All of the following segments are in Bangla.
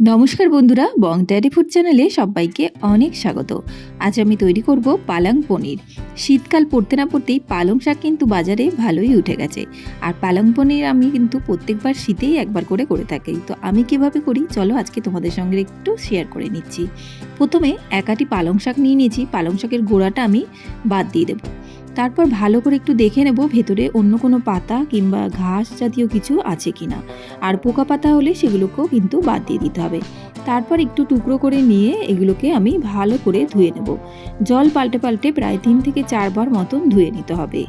নমস্কার বন্ধুরা, বং ড্যাডি ফুড চ্যানেলে সবাইকে অনেক স্বাগত। আজ আমি তৈরি করব পালং পনির। শীতকাল পড়তে না পড়তেই পালং শাক কিন্তু বাজারে ভালোই উঠে গেছে। আর পালং পনির আমি কিন্তু প্রত্যেকবার শীতেই একবার করে করে থাকি। তো আমি কীভাবে করি? চলো আজকে তোমাদের সঙ্গে একটু শেয়ার করে নিচ্ছি। প্রথমে একাটি পালং শাক নিয়ে নিয়েছি। পালং শাকের গোড়াটা আমি বাদ দিয়ে দেবো। তারপর ভালো করে একটু দেখে নেব ভেতরে অন্য কোনো পাতা কিংবা ঘাস জাতীয় কিছু আছে কিনা। আর পোকা পাতা হলে সেগুলোকেও কিন্তু বাদ দিয়ে দিতে হবে। তারপর একটু টুকরো করে নিয়ে এগুলোকে আমি ভালো করে ধুয়ে নেব। জল পাল্টে পাল্টে প্রায় তিন থেকে চারবার মতন ধুয়ে নিতে হবে।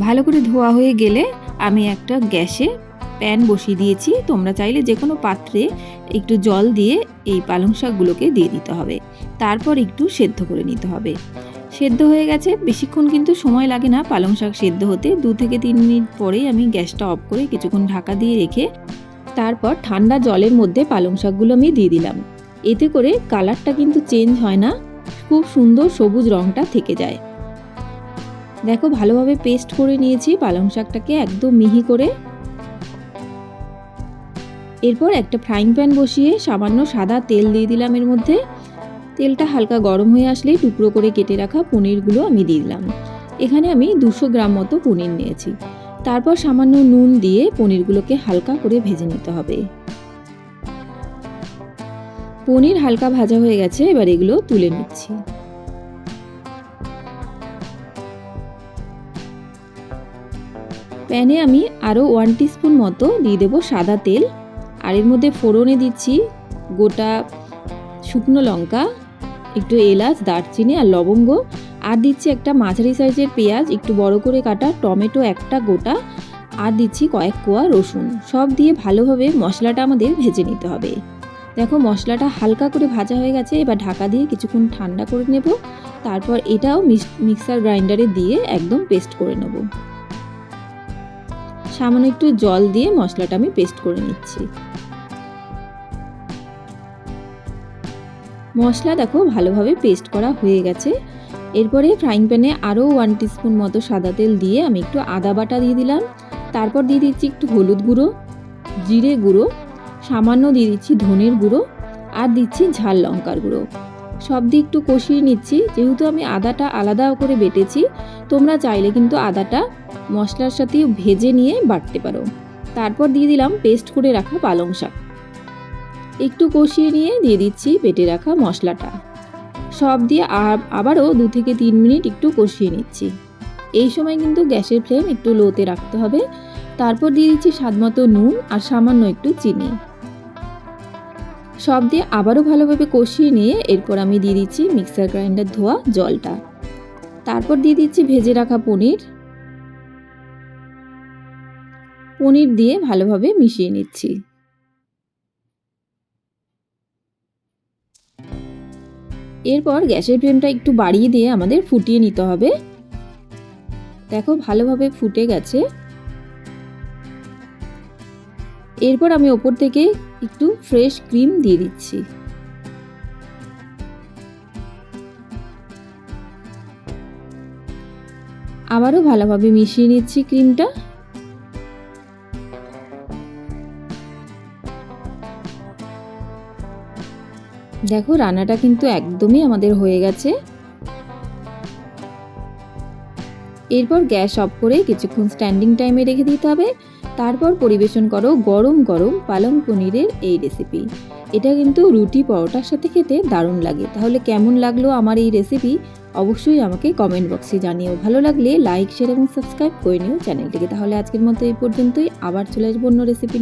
ভালো করে ধোয়া হয়ে গেলে আমি একটা গ্যাসে প্যান বসিয়ে দিয়েছি। তোমরা চাইলে যে কোনো পাত্রে একটু জল দিয়ে এই পালং শাকগুলোকে দিয়ে দিতে হবে। তারপর একটু সেদ্ধ করে নিতে হবে। সেদ্ধ হয়ে গেছে। বেশিক্ষণ কিন্তু সময় লাগে না পালং শাক সেদ্ধ হতে। দু থেকে তিন মিনিট পরেই আমি গ্যাসটা অফ করে কিছুক্ষণ ঢাকা দিয়ে রেখে তারপর ঠান্ডা জলের মধ্যে পালং শাকগুলো আমি দিয়ে দিলাম। এতে করে কালারটা কিন্তু চেঞ্জ হয় না। খুব সুন্দর সবুজ রঙটা থেকে যায়। দেখো, ভালোভাবে পেস্ট করে নিয়েছি পালং শাকটাকে একদম মিহি করে। এরপর একটা ফ্রাইং প্যান বসিয়ে সামান্য সাদা তেল দিয়ে দিলাম এর মধ্যে। তেলটা হালকা গরম হয়ে আসলেই টুকরো করে কেটে রাখা পনিরগুলো আমি দিয়ে দিলাম। এখানে আমি দুশো গ্রাম মতো পনির নিয়েছি। তারপর সামান্য নুন দিয়ে পনিরগুলোকে হালকা করে ভেজে নিতে হবে। পনির হালকা ভাজা হয়ে গেছে, এবার এগুলো তুলে নিচ্ছি। প্যানে আমি আরও ওয়ান টিস্পুন মতো দিয়ে দেবো সাদা তেল। আর এর মধ্যে ফোড়নে দিচ্ছি গোটা শুকনো লঙ্কা, একটু এলাচ, দারচিনি আর লবঙ্গ। আর দিচ্ছি একটা মাঝারি সাইজের পেঁয়াজ, একটু বড় করে কাটা টমেটো একটা গোটা। আর দিচ্ছি কয়েক কোয়া রসুন। সব দিয়ে ভালোভাবে মশলাটা আমাদের ভেজে নিতে হবে। দেখো মশলাটা হালকা করে ভাজা হয়ে গেছে, এবার ঢাকা দিয়ে কিছুক্ষণ ঠান্ডা করে নেব। তারপর এটাও মিক্সার গ্রাইন্ডারে দিয়ে একদম পেস্ট করে নেব। সামান্য একটু জল দিয়ে মশলাটা আমি পেস্ট করে নিচ্ছি। মশলা দেখো ভালোভাবে পেস্ট করা হয়ে গেছে। এরপরে ফ্রাইং প্যানে আরও ওয়ান টিস্পুন মতো সাদা তেল দিয়ে আমি একটু আদা বাটা দিয়ে দিলাম। তারপর দিয়ে দিচ্ছি একটু হলুদ গুঁড়ো, জিরে গুঁড়ো, সামান্য দিয়ে দিচ্ছি ধনের গুঁড়ো, আর দিচ্ছি ঝাল লঙ্কার গুঁড়ো। সব দিয়ে একটু কষিয়ে নিচ্ছি। যেহেতু আমি আদাটা আলাদা করে বেটেছি, তোমরা চাইলে কিন্তু আদাটা মশলার সাথে ভেজে নিয়ে বাটতে পারো। তারপর দিয়ে দিলাম পেস্ট করে রাখা পালং শাক। একটু কষিয়ে নিয়ে দিয়ে দিচ্ছি বেটে রাখা মশলাটা। সব দিয়ে আবারও দু থেকে তিন মিনিট একটু কষিয়ে নিচ্ছি। এই সময় কিন্তু গ্যাসের ফ্লেম একটু লোতে রাখতে হবে। তারপর দিয়ে দিচ্ছি স্বাদমতো নুন আর সামান্য একটু চিনি। সব দিয়ে আবারও ভালোভাবে কষিয়ে নিয়ে এরপর আমি দিয়ে দিচ্ছি মিক্সার গ্রাইন্ডার ধোয়া জলটা। তারপর দিয়ে দিচ্ছি ভেজে রাখা পনির। পনির দিয়ে ভালোভাবে মিশিয়ে নিচ্ছি। এরপর গ্যাসের ফ্লেমটা একটু বাড়িয়ে দিয়ে আমাদের ফুটিয়ে নিতে হবে। দেখো ভালোভাবে ফুটে গেছে। এরপর আমি ওপর থেকে একটু ফ্রেশ ক্রিম দিয়ে দিচ্ছি। আবারও ভালোভাবে মিশিয়ে নিচ্ছি ক্রিমটা দেখো, রান্নাটা কিন্তু একদমই আমাদের হয়ে গেছে। এরপর গ্যাস অফ করে কিছুক্ষণ স্ট্যান্ডিং টাইমে রেখে দিতে হবে। তারপর পরিবেশন করো গরম গরম পালং পনিরের এই রেসিপি এটা কিন্তু রুটি পরোটার সাথে খেতে দারুণ লাগে। তাহলে কেমন লাগল আমার এই রেসিপি অবশ্যই আমাকে কমেন্ট বক্সে জানিও। ভালো লাগলে লাইক শেয়ার এবং সাবস্ক্রাইব করে নিও চ্যানেলটিকে। তাহলে আজকের মতো এই পর্যন্তই। আবার চলে আসব অন্য রেসিপি